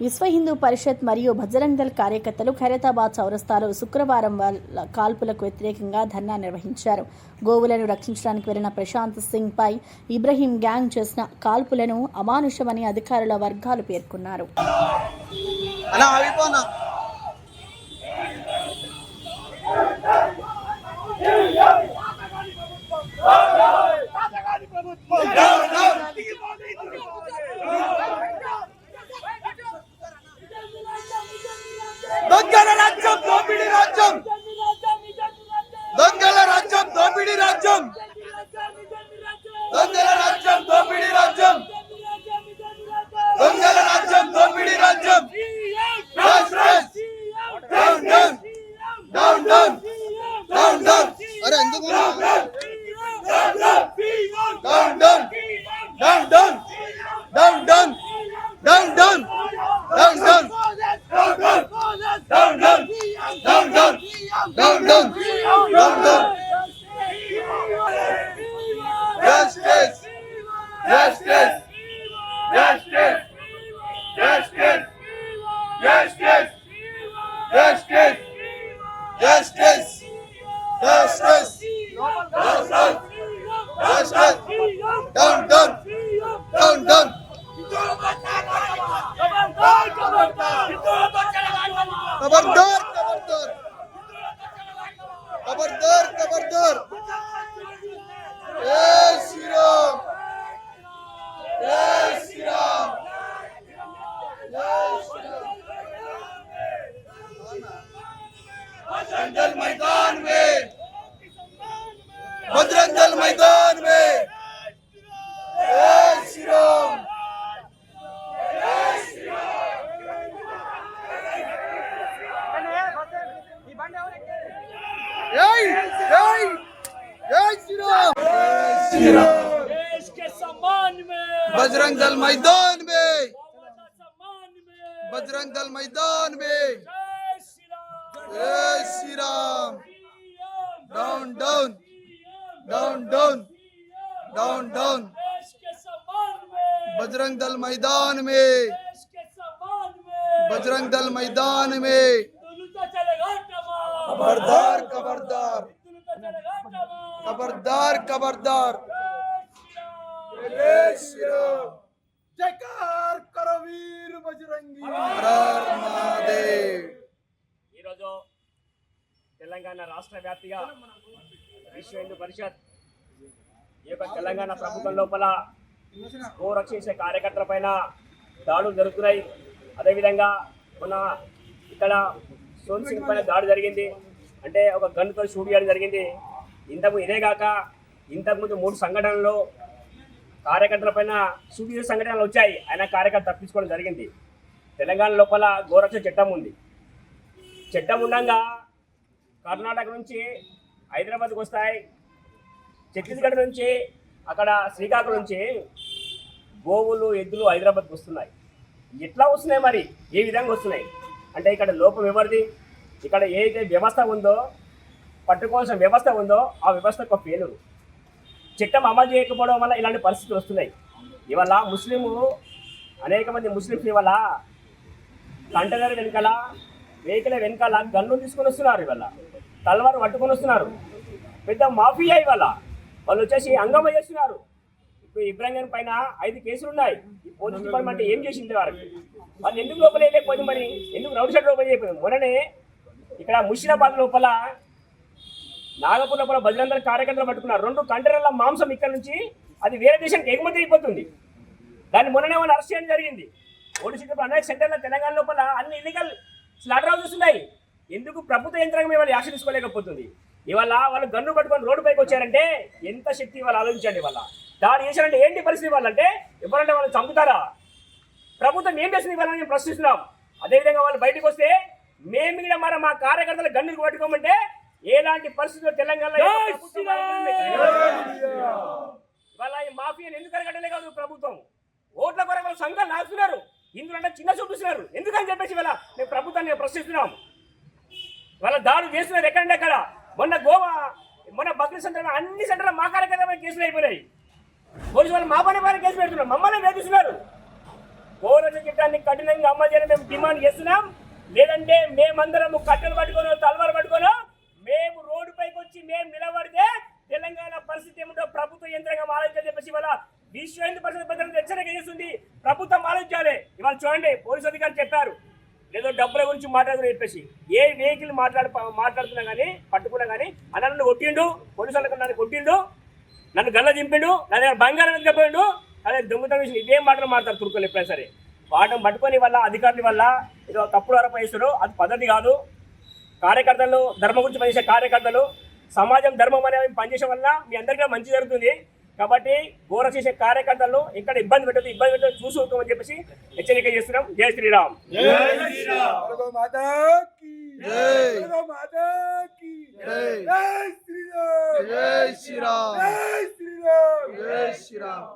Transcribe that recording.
విశ్వ హిందూ పరిషత్ మరియు బజరంగ్ దళ్ కార్యకర్తలు ఖైరతాబాద్ చౌరస్తాలో శుక్రవారం వాళ్ళ కాల్పులకు వ్యతిరేకంగా ధర్నా నిర్వహించారు. గోవులను రక్షించడానికి వెళ్ళిన ప్రశాంత్ సింగ్ పై ఇబ్రహీం గ్యాంగ్ చేసిన కాల్పులను అమానుషమని అధికారుల వర్గాలు పేర్కొన్నారు. అలా justice. बजरंग दल मैदान में। बजरंग दल मैदान में। बजरंग दल मैदान में। जय Shri Ram. Down down down down down down Bajrang Dal मैदान में। बजरंग दल मैदान में। खबरदार खबरदार। खबरदार खबरदार। जयकार करो वीर बजरंगी। हर महादेव। తెలంగాణ రాష్ట్ర వ్యాప్తిగా విశ్వ హిందూ పరిషత్ ఈ యొక్క తెలంగాణ ప్రభుత్వం లోపల గో రక్షించే కార్యకర్తల పైన దాడులు జరుగుతున్నాయి. అదేవిధంగా మన ఇక్కడ సోన్ సింగ్ పైన దాడి జరిగింది. అంటే ఒక గన్నుతో షూట్ చేయడం జరిగింది. ఇంతకు ఇదే కాక ఇంతకుముందు మూడు సంఘటనలు కార్యకర్తల పైన షూట్ చేసే సంఘటనలు వచ్చాయి. ఆయన కార్యకర్త తప్పించుకోవడం జరిగింది. తెలంగాణ లోపల గోరక్ష చట్టం ఉంది. చట్టం ఉండగా కర్ణాటక నుంచి హైదరాబాద్కి వస్తాయి. ఛత్తీస్గఢ్ నుంచి అక్కడ శ్రీకాకుళం నుంచి గోవులు ఎద్దులు హైదరాబాద్కి వస్తున్నాయి. ఎట్లా వస్తున్నాయి మరి? ఏ విధంగా వస్తున్నాయి? అంటే ఇక్కడ లోపం ఎవరిది? ఇక్కడ ఏదైతే వ్యవస్థ ఉందో పట్టుకోవాల్సిన వ్యవస్థ ఉందో ఆ వ్యవస్థ ఒక ఫెయిలురు చట్టం అమలు చేయకపోవడం వల్ల ఇలాంటి పరిస్థితులు వస్తున్నాయి. ఇవాళ ముస్లిము అనేక మంది ముస్లింస్ ఇవాళ కంటైనర్ వెనుకల వెహికల్ వెనకాల గన్లు తీసుకొని వస్తున్నారు ఇవాళ. తలవారు పట్టుకొని వస్తున్నారు. పెద్ద మాఫియా ఇవాళ. వాళ్ళు వచ్చేసి అంగమ చేస్తున్నారు. ఇప్పుడు ఇబ్రాహిం పైన ఐదు కేసులు ఉన్నాయి. పోలీస్ డిపార్ట్మెంట్ ఏం చేసింది వారికి వాళ్ళు ఎందుకు లోపల వెళ్ళిపోయింది మరి? ఎందుకు రౌండ్ షెడ్ లోపల చేయకపోయింది మొన్ననే ఇక్కడ ముషిరాబాద్ లోపల నాగపూర్ లోపల భద్రందర కార్యకర్తలు పట్టుకున్నారు. రెండు కంటైనర్ల మాంసం ఇక్కడ నుంచి అది వేరే దేశానికి ఎగుమతి అయిపోతుంది. దాన్ని మొన్ననే వాళ్ళు అరెస్ట్ చేయడం జరిగింది. పోలీసు అనేక సెంటర్ల తెలంగాణ లోపల అన్ని ఇల్లీగల్ స్లాటర్ హౌసెస్ ఉన్నాయి ఎందుకు ప్రభుత్వ యంత్రాంగం ఇవాళ యాక్షన్ తీసుకోలేకపోతుంది? ఇవాళ వాళ్ళు గన్ను పట్టుకొని రోడ్డు పైకి వచ్చారంటే ఎంత శక్తి వాళ్ళు ఆలోచించండి వాళ్ళ దాడి చేశారంటే ఏంటి పరిస్థితి వాళ్ళంటే ఎవరంటే వాళ్ళు చంపుతారా? ప్రభుత్వం ఏం చేస్తుంది ఇవాళ మేము ప్రశ్నిస్తున్నాం. అదేవిధంగా వాళ్ళు బయటకు వస్తే మేము కూడా మరి మా కార్యకర్తలు గన్నులు పట్టుకోమంటే ఎలాంటి పరిస్థితుల్లో తెలంగాణలో? ఇవాళ ఈ మాఫియాని ఎందుకు అరగడలే కాదు ప్రభుత్వం? ఓట్ల కొరకు సంఘాలు నాకుతున్నారు ఇందులో చిన్న చూపిస్తున్నారు ఎందుకని చెప్పేసి ఇవాళ మేము ప్రభుత్వాన్ని ప్రశ్నిస్తున్నాం వాళ్ళ దాడులు చేస్తున్నారు ఎక్కడంటే ఎక్కడ మొన్న గోవా మొన్న బక్రీ సెంటర్ అన్ని సెంటర్లు మా కార్యకర్తమైన కేసులు అయిపోయినాయి. పోలీసు వాళ్ళు మా పని పైన కేసు పెడుతున్నారు. మమ్మల్ని వేధిస్తున్నారు. గోరక్ష చట్టాన్ని కఠినంగా అమలు చేయాలని మేము డిమాండ్ చేస్తున్నాం. లేదంటే మేమందరం కట్టెలు పట్టుకోను తలవారు పట్టుకోనో మేము రోడ్డు పైకి వచ్చి మేము నిలబడితే తెలంగాణ పరిస్థితి ఏమిటో ప్రభుత్వ యంత్రాంగం ఆలోచించాలని చెప్పేసి వాళ్ళ విశ్వ హిందూ పరిషత్ భద్రత హెచ్చరిక చేస్తుంది. ప్రభుత్వం ఆలోచించాలి. ఇవాళ చూడండి పోలీసు అధికారులు చెప్పారు. లేదో డబ్బుల గురించి మాట్లాడదని చెప్పేసి. ఏ వెహికల్ మాట్లాడు మాట్లాడుతున్నా కానీ పట్టుకున్నా కానీ అన్న నన్ను కొట్టిండు పోలీసు వాళ్ళకి నన్ను కొట్టిండు నన్ను గల్ల దింపిండు నా దగ్గర బంగారం చెప్పాడు అదే దొంగతనం విషయం ఇదేం మాటలు మాట్లాడు తురుకోలు ఎప్పుడైనా సరే. వాటం పట్టుకొని వల్ల అధికారుల వల్ల ఏదో తప్పుడు ఆరోపణిస్తారు అది పద్ధతి కాదు. కార్యకర్తలు ధర్మం గురించి పనిచేసే కార్యకర్తలు సమాజం ధర్మం అనేవి పనిచేసే వల్ల మీ అందరికీ మంచి జరుగుతుంది. కాబట్టి ఘోర చేసే కార్యకర్తలు ఇక్కడ ఇబ్బంది పెట్టదు ఇబ్బంది పెట్టదు చూసుకోమని చెప్పేసి హెచ్చరిక చేస్తున్నాం. జై శ్రీరామ్. జై శ్రీరామ్. జై శ్రీరామ్.